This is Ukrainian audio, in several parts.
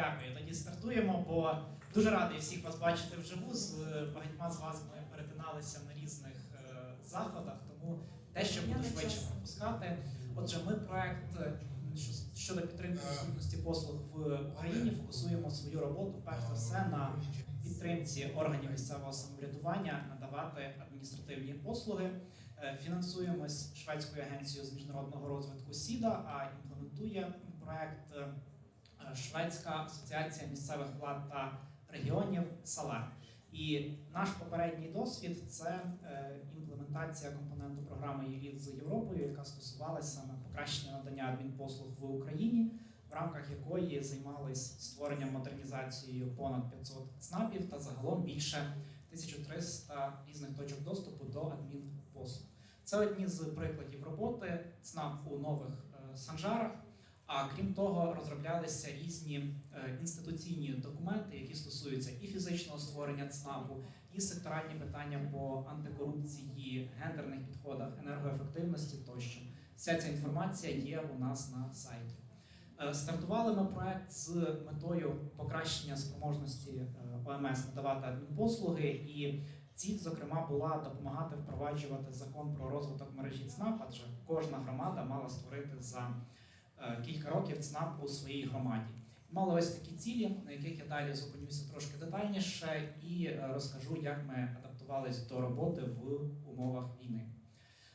Дякую. Тоді стартуємо, бо дуже радий всіх вас бачити вживу. З е, багатьма з вас ми перетиналися на різних е, заходах, тому дещо буду швидше пропускати. Отже, ми проект е, щодо підтримки доступності послуг в Україні фокусуємо свою роботу перш за все на підтримці органів місцевого самоврядування надавати адміністративні послуги. Фінансуємось шведською агенцією з міжнародного розвитку СІДА, а імплементує проект Шведська асоціація місцевих влад та регіонів САЛАР. І наш попередній досвід це е, імплементація компоненту програми ЄЛІТ з Європою, яка стосувалася саме покращення надання адмінпослуг в Україні, в рамках якої займались створенням модернізацією понад 500 ЦНАПів та загалом більше 1300 різних точок доступу до адмінпослуг. Це одні з прикладів роботи ЦНАП у нових е, санжарах. А крім того, розроблялися різні е, інституційні документи, які стосуються і фізичного створення ЦНАПу, і секторальні питання по антикорупції, гендерних підходах, енергоефективності тощо. Вся ця інформація є у нас на сайті. Е, Стартували ми проект з метою покращення спроможності е, ОМС надавати адмінпослуги, і ціль, зокрема, була допомагати впроваджувати закон про розвиток мережі ЦНАП, адже кожна громада мала створити за років ЦНАП у своїй громаді. Мали ось такі цілі, на яких я далі зупинюся трошки детальніше, і е, розкажу, як ми адаптувалися до роботи в умовах війни.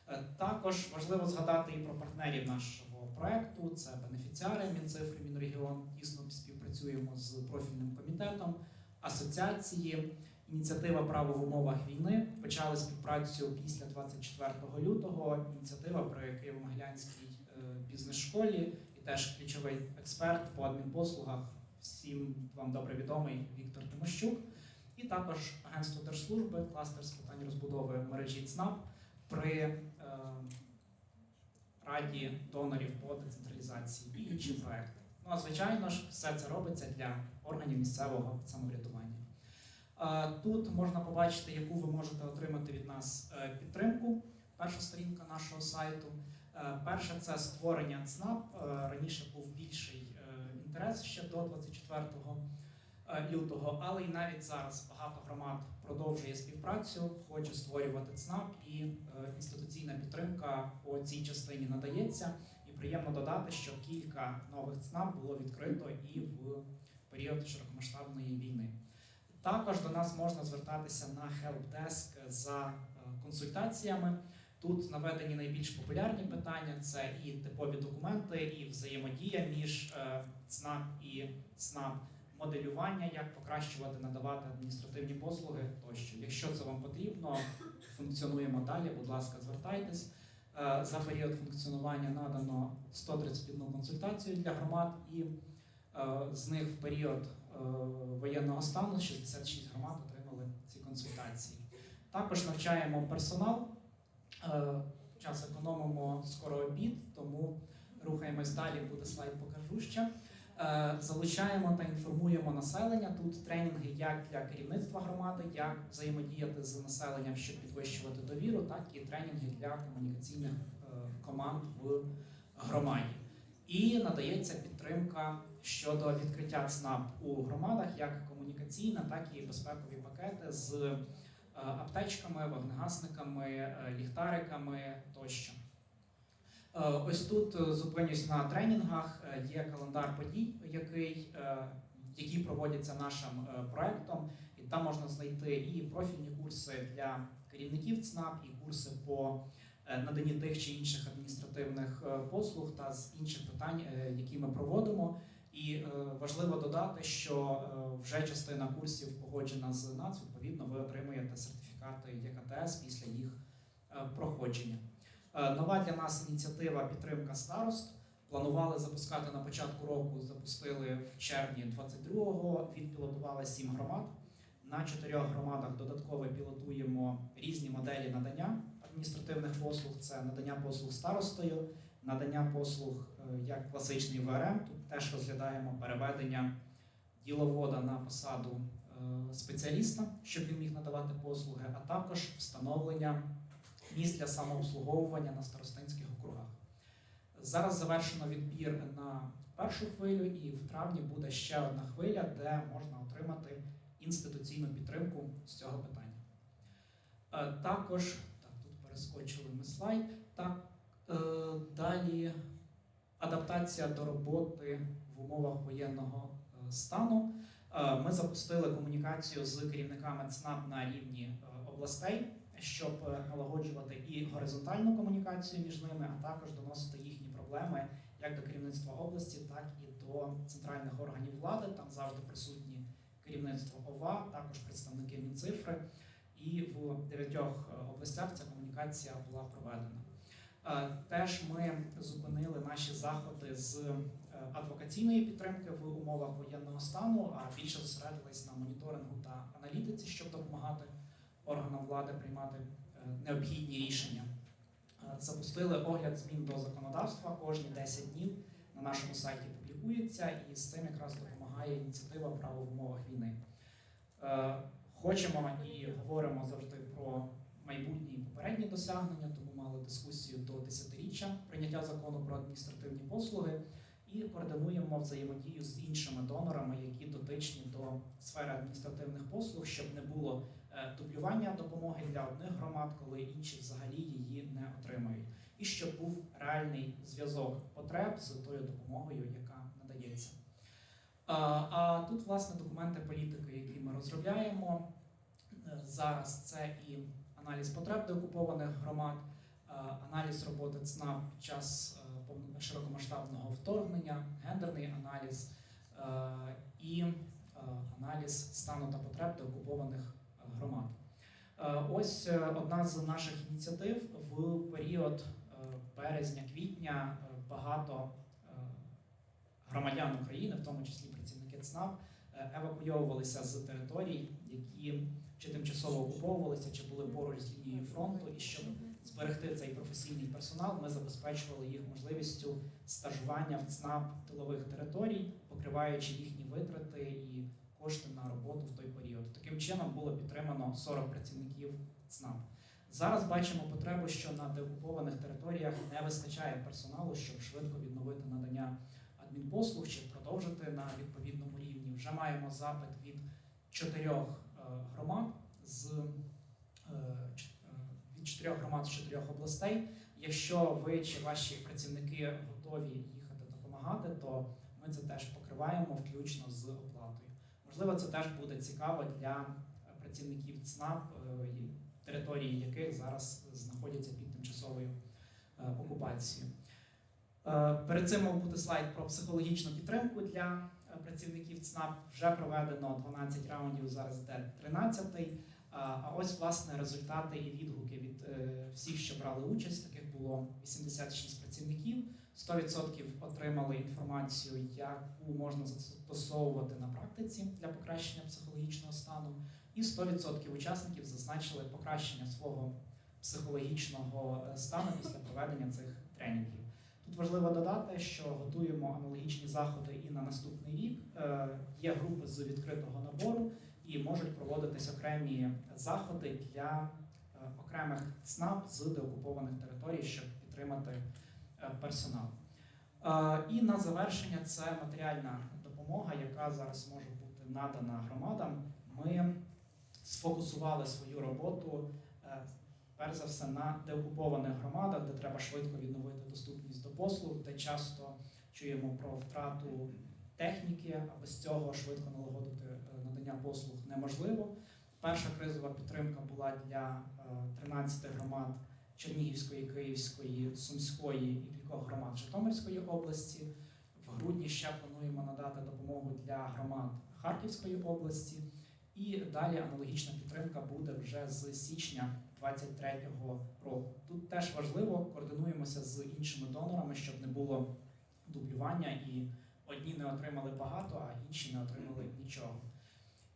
Е, Також важливо згадати і про партнерів нашого проекту. Це бенефіціари Мінцифри, Мінрегіон. Тісно співпрацюємо з профільним комітетом, асоціації. Ініціатива право в умовах війни почали співпрацю після 24 лютого. Ініціатива, про яку в Могилянській е, бізнес-школі, теж ключовий експерт по адмінпослугах. Всім вам добре відомий Віктор Тимощук. І також Агентство Держслужби, кластер з питань розбудови мережі ЦНАП при е, Раді донорів по децентралізації і інші проекти. Ну а звичайно ж, все це робиться для органів місцевого самоврядування. Е, Тут можна побачити, яку ви можете отримати від нас е, підтримку. Перша сторінка нашого сайту. Е, Перше це створення ЦНАП. Е, Раніше був більший е, інтерес ще до 24 е, лютого, але і навіть зараз багато громад продовжує співпрацю, хоче створювати ЦНАП, і інституційна підтримка по цій частині надається. І приємно додати, що кілька нових ЦНАП було відкрито і в період широкомасштабної війни. Також до нас можна звертатися на helpdesk за консультаціями. Тут наведені найбільш популярні питання: це і типові документи, і взаємодія між е, ЦНАП і СНАП, моделювання, як покращувати, надавати адміністративні послуги тощо. Якщо це вам потрібно, функціонуємо далі. Будь ласка, звертайтесь. Е, За період функціонування надано 131 консультацію для громад, і е, з них в період воєнного стану 66 громад отримали ці консультації. Також навчаємо персонал. Е, Час економимо скоро обід, тому рухаємось далі. Буде слайд, покажу ще. Е, Залучаємо та інформуємо населення. Тут тренінги як для керівництва громади, як взаємодіяти з населенням, щоб підвищувати довіру, так і тренінги для комунікаційних е, команд в громаді. І надається підтримка щодо відкриття ЦНАП у громадах, як комунікаційна, так і безпекові пакети з аптечками, вогнегасниками, е, ліхтариками тощо. Е, Ось тут е, зупинюсь на тренінгах. Е, Є календар подій, який, е, які проводяться нашим е, проектом, і там можна знайти і профільні курси для керівників ЦНАП, і курси по е, наданні тих чи інших адміністративних е, послуг та з інших питань, е, які ми проводимо. І е, важливо додати, що е, вже частина курсів погоджена з НАЦ, відповідно, ви отримуєте сертифікати єКТС після їх е, проходження. Нова для нас ініціатива підтримка старост. Планували запускати на початку року, запустили в червні 22-го, відпілотували сім громад. На чотирьох громадах додатково пілотуємо різні моделі надання адміністративних послуг. Це надання послуг старостою, надання послуг е, як класичний ВРМ. Тут теж розглядаємо переведення діловода на посаду е, спеціаліста, щоб він міг надавати послуги, а також встановлення місць для самообслуговування на старостинських округах. Зараз завершено відбір на першу хвилю, і в травні буде ще одна хвиля, де можна отримати інституційну підтримку з цього питання. Е, Також так, тут перескочили ми слайд. Так, далі адаптація до роботи в умовах воєнного е, стану. Е, Ми запустили комунікацію з керівниками ЦНАП на рівні е, областей, щоб е, налагоджувати і горизонтальну комунікацію між ними, а також доносити їхні проблеми як до керівництва області, так і до центральних органів влади. Там завжди присутні керівництво ОВА, також представники Мінцифри. І в дев'ятьох е, областях ця комунікація була проведена. Е, Теж ми зупинили наші заходи з е, адвокаційної підтримки в умовах воєнного стану, а більше зосередились на моніторингу та аналітиці, щоб допомагати органам влади приймати е, необхідні рішення. Запустили огляд змін до законодавства кожні 10 днів на нашому сайті публікується, і з цим якраз допомагає ініціатива право в умовах війни. Хочемо і говоримо завжди про майбутні і попередні досягнення, тому мали дискусію до 10-річчя прийняття закону про адміністративні послуги і координуємо взаємодію з іншими донорами, які дотичні до сфери адміністративних послуг, щоб не було е, дублювання допомоги для одних громад, коли інші взагалі її не отримають, і щоб був реальний зв'язок потреб з тою допомогою, яка надається. А, А тут, власне, документи політики, які ми розробляємо. Е, Зараз це і аналіз потреб деокупованих громад, е, аналіз роботи ЦНАП під час е, широкомасштабного вторгнення, гендерний аналіз е, і аналіз стану та потреб деокупованих громад. Ось одна з наших ініціатив в період березня-квітня багато громадян України, в тому числі працівники ЦНАП, евакуйовувалися з територій, які чи тимчасово окуповувалися, чи були поруч з лінією фронту, і щоб зберегти цей професійний персонал, ми забезпечували їх можливістю стажування в ЦНАП тилових територій, покриваючи їхні витрати і кошти на роботу в той період. Таким чином було підтримано 40 працівників ЦНАП. Зараз бачимо потребу, що на деокупованих територіях не вистачає персоналу, щоб швидко відновити надання адмінпослуг чи продовжити на відповідному рівні. Вже маємо запит від чотирьох громад з е, е, від чотирьох громад з чотирьох областей. Якщо ви чи ваші працівники готові їхати допомагати, то ми це теж покриваємо включно з оплатою. Можливо, це теж буде цікаво для працівників ЦНАП, е, території яких зараз знаходяться під тимчасовою окупацією. Перед цим мав бути слайд про психологічну підтримку для працівників ЦНАП. Вже проведено 12 раундів, зараз йде 13. А а ось власне результати і відгуки від е, всіх, що брали участь. Таких було 86 працівників. 100% отримали інформацію, яку можна застосовувати на практиці для покращення психологічного стану. І 100% учасників зазначили покращення свого психологічного е, стану після проведення цих тренінгів. Тут важливо додати, що готуємо аналогічні заходи і на наступний рік. Е, Є групи з відкритого набору і можуть проводитись окремі заходи для е, окремих ЦНАП з деокупованих територій, щоб підтримати е, персонал. І на завершення це матеріальна допомога, яка зараз може бути надана громадам. Ми сфокусували свою роботу перш за все на деокупованих громадах, де треба швидко відновити доступність до послуг, де часто чуємо про втрату техніки, а без цього швидко налагодити е, надання послуг неможливо. Перша кризова підтримка була для е, 13 громад Чернігівської, Київської, Сумської і кількох громад Житомирської області. В грудні ще плануємо надати допомогу для громад Харківської області. І далі аналогічна підтримка буде вже з січня 2023 року. Тут теж важливо координуємося з іншими донорами, щоб не було дублювання і одні не отримали багато, а інші не отримали нічого.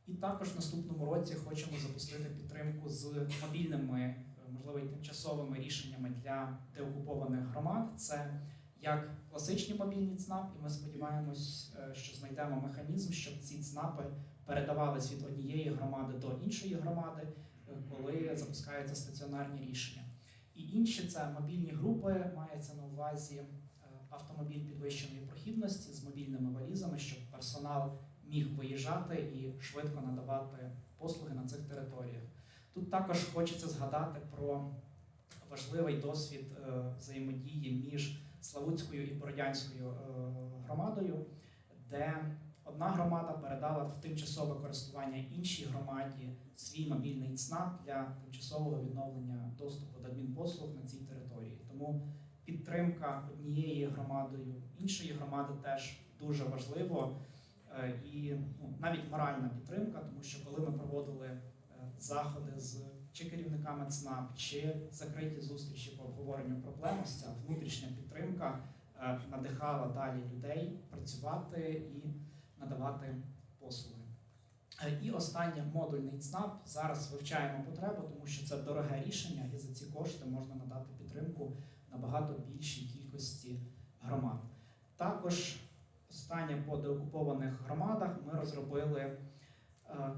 І також в наступному році хочемо запустити підтримку з мобільними, е, можливо, тимчасовими рішеннями для деокупованих громад. Це як класичні мобільні ЦНАП, і ми сподіваємось, е, що знайдемо механізм, щоб ці ЦНАПи передавались від однієї громади до іншої громади, коли запускаються стаціонарні рішення. І інші це мобільні групи, мається на увазі е, автомобіль підвищеної прохідності з мобільними валізами, щоб персонал міг виїжджати і швидко надавати послуги на цих територіях. Тут також хочеться згадати про важливий досвід е, взаємодії між Славутською і Бородянською е, громадою, де одна громада передала в тимчасове користування іншій громаді свій мобільний ЦНАП для тимчасового відновлення доступу до адмінпослуг на цій території. Тому підтримка однієї громадою іншої громади теж дуже важливо. Е, І ну, навіть моральна підтримка, тому що коли ми проводили е, заходи з чи керівниками ЦНАП, чи закриті зустрічі по обговоренню проблем, ця внутрішня підтримка е, надихала далі людей працювати і надавати послуги. Е, І останнє модульний ЦНАП. Зараз вивчаємо потребу, тому що це дороге рішення, і за ці кошти можна надати підтримку набагато більшій кількості громад. Також останнє по деокупованих громадах ми розробили е,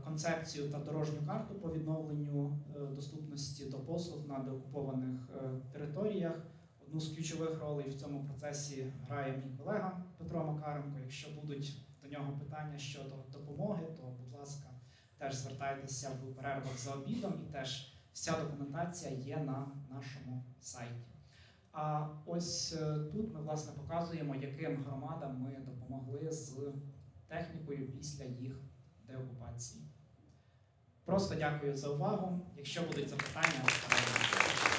концепцію та дорожню карту по відновленню е, доступності до послуг на деокупованих територіях. Одну з ключових ролей в цьому процесі грає мій колега Петро Макаренко. Якщо будуть до нього питання щодо допомоги, то, будь ласка, теж звертайтеся в перервах за обідом, і теж вся документація є на нашому сайті. А ось е, тут ми власне показуємо, яким громадам ми допомогли з технікою після їх деокупації. Просто дякую за увагу. Якщо будуть запитання,